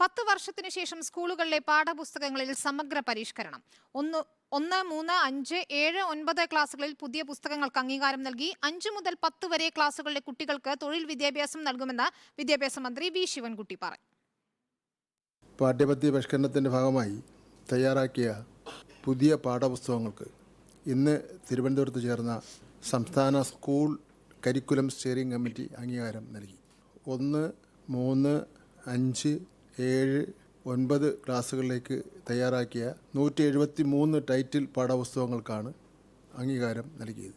പത്ത് വർഷത്തിനു ശേഷം സ്കൂളുകളിലെ പാഠപുസ്തകങ്ങളിൽ സമഗ്ര പരിഷ്കരണം. ഒന്ന് ഒന്ന് മൂന്ന് അഞ്ച് ഏഴ് ഒൻപത് ക്ലാസ്സുകളിൽ പുതിയ പുസ്തകങ്ങൾക്ക് അംഗീകാരം നൽകി അഞ്ച് മുതൽ പത്ത് വരെ ക്ലാസ്സുകളിലെ കുട്ടികൾക്ക് തൊഴിൽ വിദ്യാഭ്യാസം നൽകുമെന്ന് വിദ്യാഭ്യാസ മന്ത്രി വി. ശിവൻകുട്ടി പറഞ്ഞു. പാഠ്യപദ്ധതി പരിഷ്കരണത്തിന്റെ ഭാഗമായി തയ്യാറാക്കിയ പുതിയ പാഠപുസ്തകങ്ങൾക്ക് ഇന്ന് തിരുവനന്തപുരത്ത് ചേർന്ന സംസ്ഥാന സ്കൂൾ കരിക്കുലം സ്റ്റിയറിംഗ് കമ്മിറ്റി അംഗീകാരം നൽകി. ഒന്ന് മൂന്ന് അഞ്ച് ഏഴ് ഒൻപത് ക്ലാസ്സുകളിലേക്ക് തയ്യാറാക്കിയ നൂറ്റി എഴുപത്തി മൂന്ന് ടൈറ്റിൽ പാഠപുസ്തകങ്ങൾക്കാണ് അംഗീകാരം നൽകിയത്.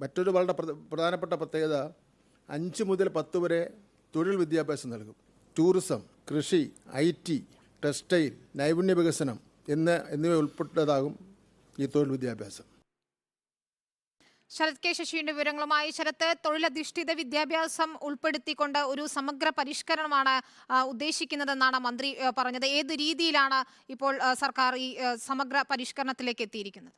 മറ്റൊരു വളരെ പ്രധാനപ്പെട്ട പ്രത്യേകത അഞ്ച് മുതൽ പത്ത് വരെ തൊഴിൽ വിദ്യാഭ്യാസം നൽകും. ടൂറിസം കൃഷി ഐ ടി ടെക്സ്റ്റൈൽ നൈപുണ്യ വികസനം എന്ന എന്നിവ ഉൾപ്പെട്ടതാകും ഈ തൊഴിൽ വിദ്യാഭ്യാസം. ശരത് കെ ശശിയുടെ വിവരങ്ങളുമായി ശരത്ത് തൊഴിലധിഷ്ഠിത വിദ്യാഭ്യാസം ഉൾപ്പെടുത്തിക്കൊണ്ട് ഒരു സമഗ്ര പരിഷ്കരണമാണ് ഉദ്ദേശിക്കുന്നതെന്നാണ് മന്ത്രി പറഞ്ഞത്. ഏത് രീതിയിലാണ് ഇപ്പോൾ സർക്കാർ ഈ സമഗ്ര പരിഷ്കരണത്തിലേക്ക് എത്തിയിരിക്കുന്നത്?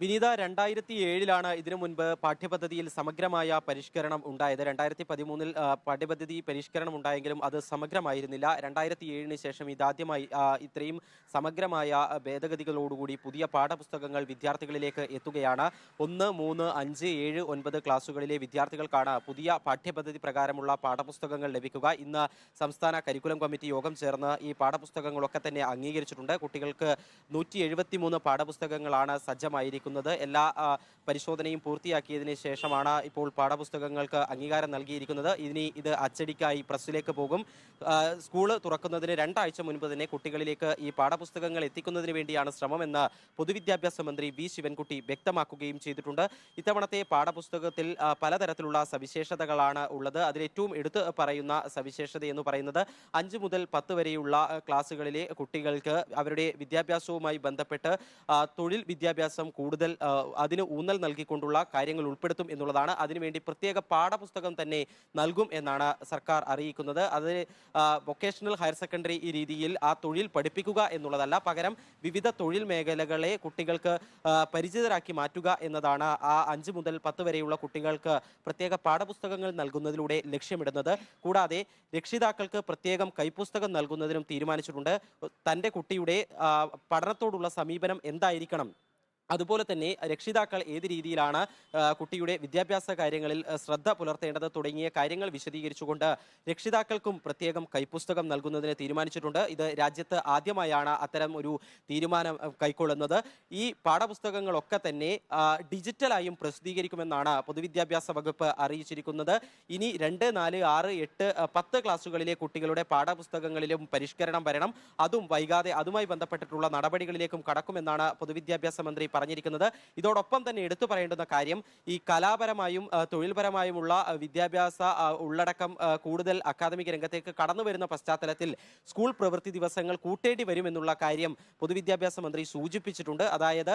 വിനീത രണ്ടായിരത്തി ഏഴിലാണ് ഇതിനു മുൻപ് പാഠ്യപദ്ധതിയിൽ സമഗ്രമായ പരിഷ്കരണം ഉണ്ടായത്. രണ്ടായിരത്തി പതിമൂന്നിൽ പാഠ്യപദ്ധതി പരിഷ്കരണം ഉണ്ടായെങ്കിലും അത് സമഗ്രമായിരുന്നില്ല. രണ്ടായിരത്തി ഏഴിന് ശേഷം ഇതാദ്യമായി ഇത്രയും സമഗ്രമായ ഭേദഗതികളോടുകൂടി പുതിയ പാഠപുസ്തകങ്ങൾ വിദ്യാർത്ഥികളിലേക്ക് എത്തുകയാണ്. ഒന്ന് മൂന്ന് അഞ്ച് ഏഴ് ഒൻപത് ക്ലാസ്സുകളിലെ വിദ്യാർത്ഥികൾക്കാണ് പുതിയ പാഠ്യപദ്ധതി പ്രകാരമുള്ള പാഠപുസ്തകങ്ങൾ ലഭിക്കുക. ഇന്ന് സംസ്ഥാന കരിക്കുലം കമ്മിറ്റി യോഗം ചേർന്ന് ഈ പാഠപുസ്തകങ്ങളൊക്കെ തന്നെ അംഗീകരിച്ചിട്ടുണ്ട്. കുട്ടികൾക്ക് നൂറ്റി പാഠപുസ്തകങ്ങളാണ് സജ്ജമായിരിക്കുന്നത്. എല്ലാ പരിശോധനയും പൂർത്തിയാക്കിയതിന് ശേഷമാണ് ഇപ്പോൾ പാഠപുസ്തകങ്ങൾക്ക് അംഗീകാരം നൽകിയിരിക്കുന്നത്. ഇനി ഇത് അച്ചടിക്കായി പ്രസ്സിലേക്ക് പോകും. സ്കൂൾ തുറക്കുന്നതിന് രണ്ടാഴ്ച മുൻപ് തന്നെ കുട്ടികളിലേക്ക് ഈ പാഠപുസ്തകങ്ങൾ എത്തിക്കുന്നതിന് വേണ്ടിയാണ് ശ്രമമെന്ന് പൊതുവിദ്യാഭ്യാസ മന്ത്രി വി. ശിവൻകുട്ടി വ്യക്തമാക്കുകയും ചെയ്തിട്ടുണ്ട്. ഇത്തവണത്തെ പാഠപുസ്തകത്തിൽ പലതരത്തിലുള്ള സവിശേഷതകളാണ് ഉള്ളത്. അതിലേറ്റവും എടുത്തു പറയുന്ന സവിശേഷത എന്ന് പറയുന്നത് അഞ്ച് മുതൽ പത്ത് വരെയുള്ള ക്ലാസ്സുകളിലെ കുട്ടികൾക്ക് അവരുടെ വിദ്യാഭ്യാസവുമായി ബന്ധപ്പെട്ട് തൊഴിൽ വിദ്യാഭ്യാസം കൂടുതൽ ആ, അതിന് ഊന്നൽ നൽകിക്കൊണ്ടുള്ള കാര്യങ്ങൾ ഉൾപ്പെടുത്തും എന്നുള്ളതാണ്. അതിനുവേണ്ടി പ്രത്യേക പാഠപുസ്തകം തന്നെ നൽകും എന്നാണ് സർക്കാർ അറിയിക്കുന്നത്. അത് വൊക്കേഷണൽ ഹയർ സെക്കൻഡറി ഈ രീതിയിൽ ആ തൊഴിൽ പഠിപ്പിക്കുക എന്നുള്ളതല്ല പകരം വിവിധ തൊഴിൽ മേഖലകളെ കുട്ടികൾക്ക് പരിചിതരാക്കി മാറ്റുക എന്നതാണ് ആ അഞ്ച് മുതൽ പത്ത് വരെയുള്ള കുട്ടികൾക്ക് പ്രത്യേക പാഠപുസ്തകങ്ങൾ നൽകുന്നതിലൂടെ ലക്ഷ്യമിടുന്നത്. കൂടാതെ രക്ഷിതാക്കൾക്ക് പ്രത്യേകം കൈപ്പുസ്തകം നൽകുന്നതിനും തീരുമാനിച്ചിട്ടുണ്ട്. തന്റെ കുട്ടിയുടെ പഠനത്തോടുള്ള സമീപനം എന്തായിരിക്കണം? അതുപോലെ തന്നെ രക്ഷിതാക്കൾ ഏത് രീതിയിലാണ് കുട്ടിയുടെ വിദ്യാഭ്യാസ കാര്യങ്ങളിൽ ശ്രദ്ധ പുലർത്തേണ്ടത് തുടങ്ങിയ കാര്യങ്ങൾ വിശദീകരിച്ചുകൊണ്ട് രക്ഷിതാക്കൾക്കും പ്രത്യേകം കൈപ്പുസ്തകം നൽകുന്നതിന് തീരുമാനിച്ചിട്ടുണ്ട്. ഇത് രാജ്യത്ത് ആദ്യമായാണ് അത്തരം ഒരു തീരുമാനം കൈക്കൊള്ളുന്നത്. ഈ പാഠപുസ്തകങ്ങളൊക്കെ തന്നെ ഡിജിറ്റലായും പ്രസിദ്ധീകരിക്കുമെന്നാണ് പൊതുവിദ്യാഭ്യാസ വകുപ്പ് അറിയിച്ചിരിക്കുന്നത്. ഇനി രണ്ട് നാല് ആറ് എട്ട് പത്ത് ക്ലാസ്സുകളിലെ കുട്ടികളുടെ പാഠപുസ്തകങ്ങളിലും പരിഷ്കരണം വരണം. അതും വൈകാതെ അതുമായി ബന്ധപ്പെട്ടിട്ടുള്ള നടപടികളിലേക്കും കടക്കുമെന്നാണ് പൊതുവിദ്യാഭ്യാസ മന്ത്രി പറഞ്ഞിരിക്കുന്നത്. ഇതോടൊപ്പം തന്നെ എടുത്തു പറയേണ്ടുന്ന കാര്യം ഈ കലാപരമായും തൊഴിൽപരമായുമുള്ള വിദ്യാഭ്യാസ ഉള്ളടക്കം കൂടുതൽ അക്കാദമിക രംഗത്തേക്ക് കടന്നു വരുന്ന പശ്ചാത്തലത്തിൽ സ്കൂൾ പ്രവൃത്തി ദിവസങ്ങൾ കൂട്ടേണ്ടി വരുമെന്നുള്ള കാര്യം പൊതുവിദ്യാഭ്യാസ മന്ത്രി സൂചിപ്പിച്ചിട്ടുണ്ട്. അതായത്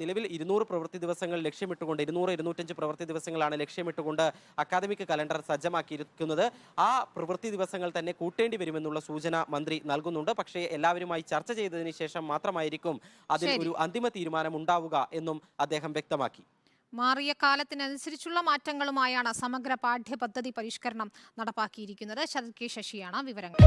നിലവിൽ ഇരുന്നൂറ് പ്രവൃത്തി ദിവസങ്ങൾ ലക്ഷ്യമിട്ടുകൊണ്ട് ഇരുന്നൂറ് ഇരുന്നൂറ്റഞ്ച് പ്രവൃത്തി ദിവസങ്ങളാണ് ലക്ഷ്യമിട്ടുകൊണ്ട് അക്കാദമിക് കലണ്ടർ സജ്ജമാക്കിയിരിക്കുന്നത്. ആ പ്രവൃത്തി ദിവസങ്ങൾ തന്നെ കൂട്ടേണ്ടി വരുമെന്നുള്ള സൂചന മന്ത്രി നൽകുന്നുണ്ട്. പക്ഷേ എല്ലാവരുമായി ചർച്ച ചെയ്തതിന് ശേഷം മാത്രമായിരിക്കും അതിൽ. ഒരു അന്തിമ തീരുമാനം ഉണ്ടാവുക എന്നും അദ്ദേഹം വ്യക്തമാക്കി. മാറിയ കാലത്തിനനുസരിച്ചുള്ള മാറ്റങ്ങളുമായാണ് സമഗ്ര പാഠ്യപദ്ധതി പരിഷ്കരണം നടപ്പാക്കിയിരിക്കുന്നത്. ശരത് കെ ശശിയാണ് വിവരങ്ങൾ.